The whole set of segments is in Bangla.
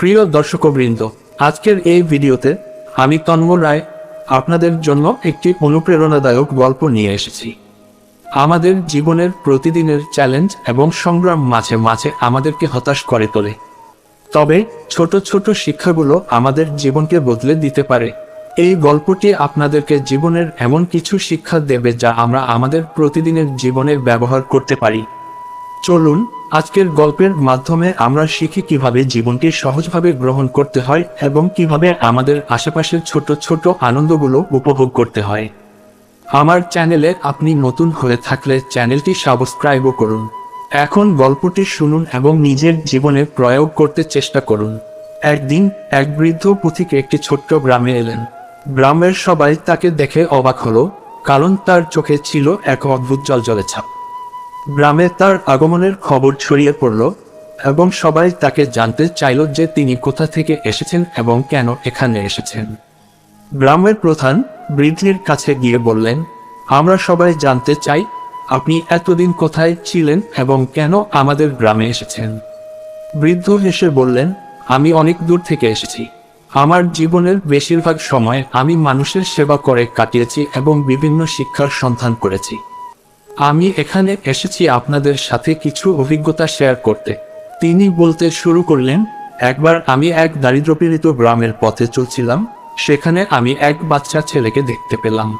প্রিয় দর্শকবৃন্দ, আজকের এই ভিডিওতে আমি তন্ময় রায় আপনাদের জন্য একটি অনুপ্রেরণাদায়ক গল্প নিয়ে এসেছি। আমাদের জীবনের প্রতিদিনের চ্যালেঞ্জ এবং সংগ্রাম মাঝে মাঝে আমাদেরকে হতাশ করে তোলে। তবে ছোট ছোট শিক্ষাগুলো আমাদের জীবনকে বদলে দিতে পারে। এই গল্পটি আপনাদেরকে জীবনের এমন কিছু শিক্ষা দেবে যা আমরা আমাদের প্রতিদিনের জীবনে ব্যবহার করতে পারি। চলুন আজকের গল্পের মাধ্যমে আমরা শিখি কীভাবে জীবনকে সহজভাবে গ্রহণ করতে হয় এবং কীভাবে আমাদের আশেপাশের ছোট ছোট আনন্দগুলো উপভোগ করতে হয়। আমার চ্যানেলে আপনি নতুন হয়ে থাকলে চ্যানেলটি সাবস্ক্রাইবও করুন। এখন গল্পটি শুনুন এবং নিজের জীবনে প্রয়োগ করতে চেষ্টা করুন। একদিন এক বৃদ্ধ পুথিক একটি ছোট্ট গ্রামে এলেন। গ্রামের সবাই তাকে দেখে অবাক হলো, কারণ তার চোখে ছিল এক অদ্ভুত জল জলজলে ছাপ। গ্রামে তার আগমনের খবর ছড়িয়ে পড়ল এবং সবাই তাকে জানতে চাইল যে তিনি কোথা থেকে এসেছেন এবং কেন এখানে এসেছেন। গ্রামের প্রধান বৃদ্ধির কাছে গিয়ে বললেন, আমরা সবাই জানতে চাই আপনি এতদিন কোথায় ছিলেন এবং কেন আমাদের গ্রামে এসেছেন? বৃদ্ধ হেসে বললেন, আমি অনেক দূর থেকে এসেছি। আমার জীবনের বেশিরভাগ সময় আমি মানুষের সেবা করে কাটিয়েছি এবং বিভিন্ন শিক্ষার সন্ধান করেছি। আমি এখানে এসেছি আপনাদের সাথে কিছু অভিজ্ঞতা শেয়ার করতে। তিনি বলতে শুরু করলেন, একবার আমি এক দারিদ্রপীড়িত গ্রামের পথে চলছিলাম, সেখানে আমি এক বাচ্চা ছেলেকে দেখতে পেলাম।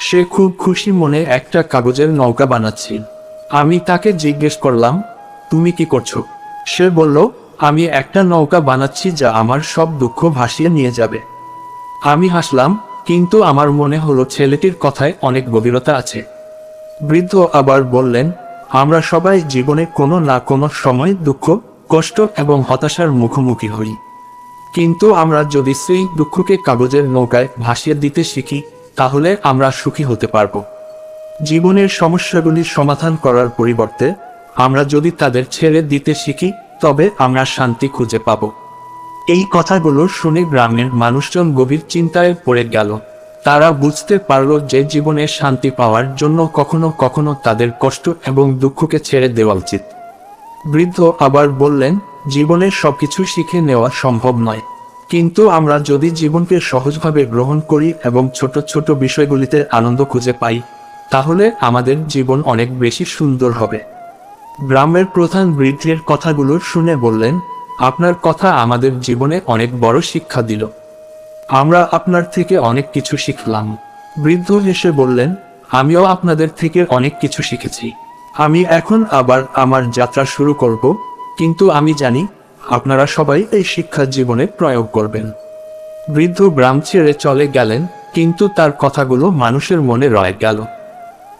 সে খুব খুশি মনে একটা কাগজের নৌকা বানাচ্ছিল। আমি তাকে জিজ্ঞেস করলাম, তুমি কি করছ? সে বলল, আমি একটা নৌকা বানাচ্ছি যা আমার সব দুঃখ ভাসিয়ে নিয়ে যাবে। আমি হাসলাম, কিন্তু আমার মনে হলো ছেলেটির কথায় অনেক গভীরতা আছে। বৃদ্ধ আবার বললেন, আমরা সবাই জীবনে কোনো না কোনো সময় দুঃখ, কষ্ট এবং হতাশার মুখোমুখি হই। কিন্তু আমরা যদি সেই দুঃখকে কাগজের নৌকায় ভাসিয়ে দিতে শিখি, তাহলে আমরা সুখী হতে পারব। জীবনের সমস্যাগুলির সমাধান করার পরিবর্তে, আমরা যদি তাদের ছেড়ে দিতে শিখি, তবে আমরা শান্তি খুঁজে পাব। এই কথাগুলো শুনে গ্রামের মানুষজন গভীর চিন্তায় পড়ে গেল। তারা বুঝতে পারল যে জীবনে শান্তি পাওয়ার জন্য কখনো কখনো তাদের কষ্ট এবং দুঃখকে ছেড়ে দেওয়া উচিত। বৃদ্ধ আবার বললেন জীবনের সবকিছু শিখে নেওয়া সম্ভব নয়। কিন্তু আমরা যদি জীবনকে সহজভাবে গ্রহণ করি এবং ছোট ছোট বিষয়গুলিতে আনন্দ খুঁজে পাই, তাহলে আমাদের জীবন অনেক বেশি সুন্দর হবে। গ্রামের প্রধান বৃদ্ধের কথাগুলো শুনে বললেন, আপনার কথা আমাদের জীবনে অনেক বড় শিক্ষা দিল। আমরা আপনার থেকে অনেক কিছু শিখলাম। বৃদ্ধ হেসে বললেন আমিও আপনাদের থেকে অনেক কিছু শিখেছি। আমি এখন আবার আমার যাত্রা শুরু করব কিন্তু আমি জানি আপনারা সবাই এই শিক্ষা জীবনে প্রয়োগ করবেন। বৃদ্ধ গ্রাম ছেড়ে চলে গেলেন কিন্তু তার কথাগুলো মানুষের মনে রয়ে গেল।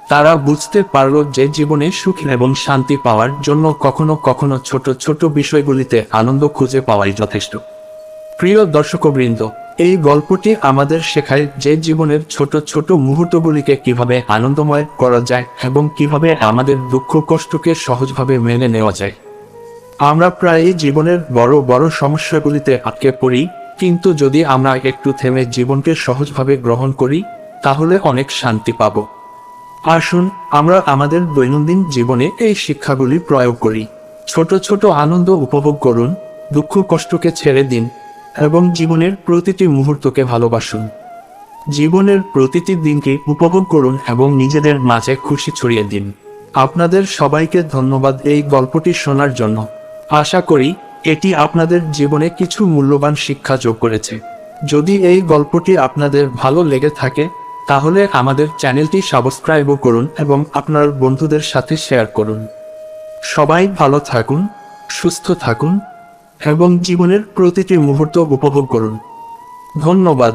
তারা বুঝতে পারল যে জীবনে সুখ এবং শান্তি পাওয়ার জন্য কখনো কখনো ছোট ছোট বিষয়গুলিতে আনন্দ খুঁজে পাওয়াই যথেষ্ট। প্রিয় দর্শকবৃন্দ এই গল্পটি আমাদের শেখায় যে জীবনের ছোট ছোট মুহূর্তগুলিকে কীভাবে আনন্দময় করা যায় এবং কীভাবে আমাদের দুঃখ কষ্টকে সহজভাবে মেনে নেওয়া যায়। আমরা প্রায়ই জীবনের বড় বড় সমস্যাগুলিতে আটকে পড়ি, কিন্তু যদি আমরা একটু থেমে জীবনকে সহজভাবে গ্রহণ করি, তাহলে অনেক শান্তি পাব। আসুন, আমরা আমাদের দৈনন্দিন জীবনে এই শিক্ষাগুলি প্রয়োগ করি। ছোট ছোট আনন্দ উপভোগ করুন, দুঃখ কষ্টকে ছেড়ে দিন এবং জীবনের প্রতিটি মুহূর্তকে ভালোবাসুন। জীবনের প্রতিটি দিনকে উপভোগ করুন এবং নিজেদের মাঝে খুশি ছড়িয়ে দিন। আপনাদের সবাইকে ধন্যবাদ এই গল্পটি শোনার জন্য। আশা করি, এটি আপনাদের জীবনে কিছু মূল্যবান শিক্ষা যোগ করেছে। যদি এই গল্পটি আপনাদের ভালো লেগে থাকে, তাহলে আমাদের চ্যানেলটি সাবস্ক্রাইবও করুন এবং আপনার বন্ধুদের সাথে শেয়ার করুন। সবাই ভালো থাকুন, সুস্থ থাকুন এবং জীবনের প্রতিটি মুহূর্ত উপভোগ করুন। ধন্যবাদ।